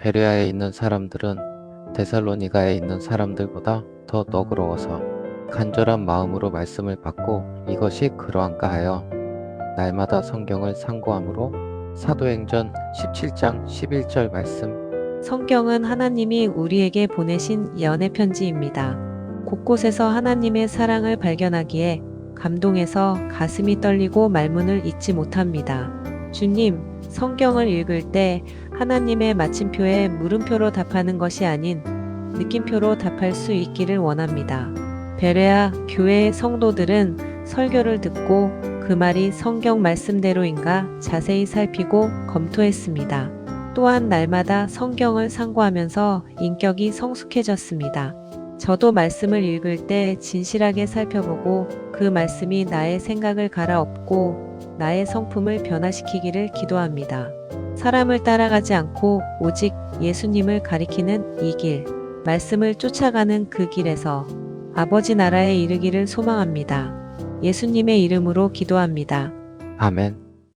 베레아에 있는 사람들은 데살로니가에 있는 사람들보다 더 너그러워서 간절한 마음으로 말씀을 받고 이것이 그러한가 하여 날마다 성경을 상고함으로 사도행전 17장 11절 말씀 성경은 하나님이 우리에게 보내신 예언의 편지입니다. 곳곳에서 하나님의 사랑을 발견하기에 감동해서 가슴이 떨리고 말문을 잇지 못합니다. 주님, 성경을 읽을 때 하나님의 마침표에 물음표로 답하는 것이 아닌 느낌표로 답할 수 있기를 원합니다. 베레아 교회의 성도들은 설교를 듣고 그 말이 성경 말씀대로인가 자세히 살피고 검토했습니다. 또한 날마다 성경을 상고하면서 인격이 성숙해졌습니다. 저도 말씀을 읽을 때 진실하게 살펴보고 그 말씀이 나의 생각을 갈아엎고 나의 성품을 변화시키기를 기도합니다. 사람을 따라가지 않고 오직 예수님을 가리키는 이 길, 말씀을 쫓아가는 그 길에서 아버지 나라에 이르기를 소망합니다. 예수님의 이름으로 기도합니다. 아멘